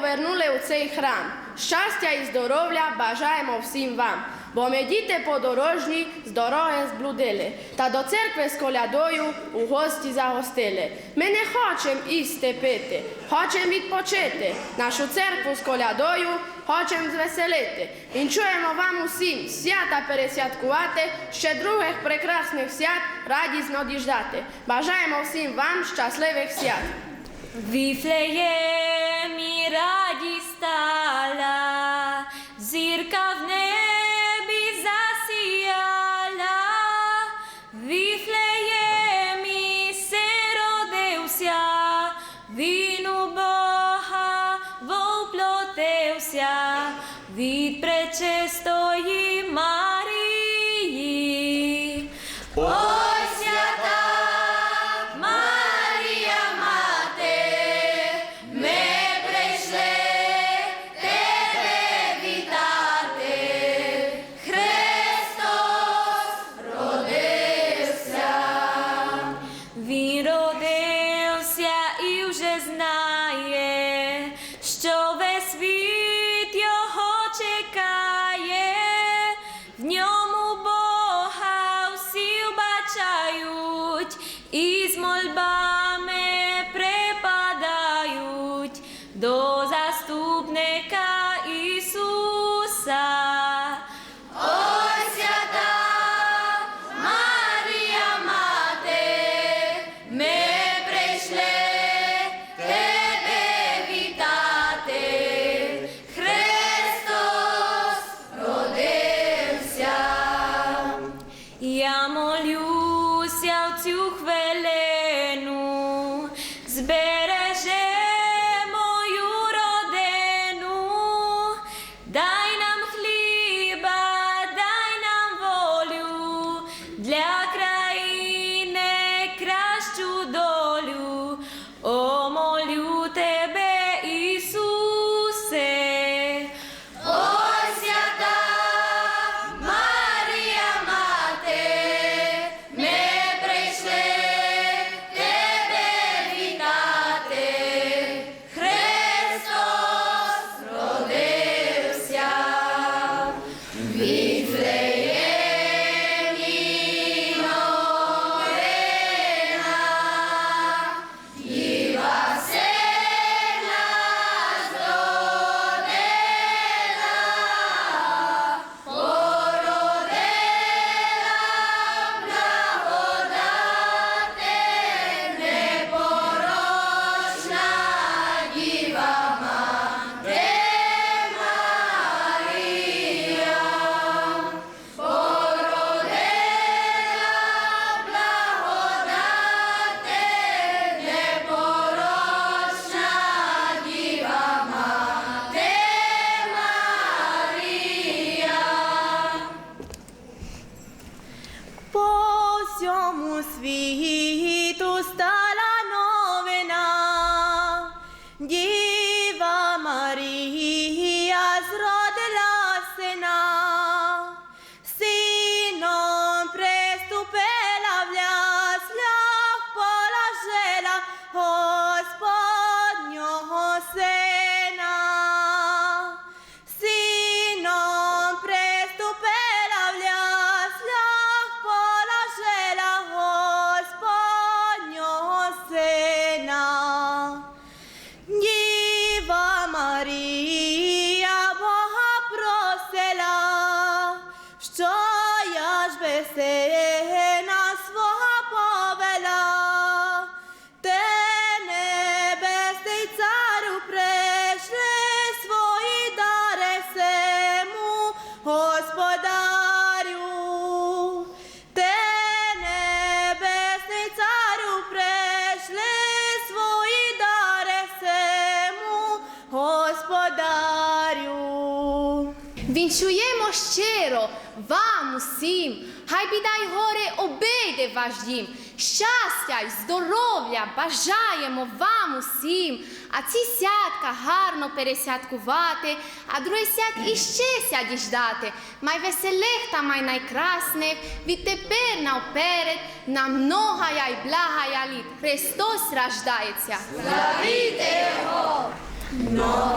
Повернули у цей храм. Щастя і здоров'я бажаємо всім вам. Бо ми діти подорожні з дороги зблудили, та до церкви з колядою у гості загостили. Ми не хочемо їсти пити, хочемо відпочити. Нашу церкву з колядою хочемо звеселити. Вінчуємо вам усім свята пересвяткувати, ще других прекрасних свят радісно діждати. Бажаємо всім вам щасливих свят. Віфлеємі радість стала, зірка в небі Молюся в цю хвилину, збереже Віншуємо щиро вам усім, хай біда й горе обійде ваш дім. Щастя й здоров'я бажаємо вам усім. А ці святка гарно пересвяткувати, а другий свят іще сяді ждати. Май веселих та май найкрасних, відтепер навперед на многая й благая літ. Христос рождається. Славіте Новий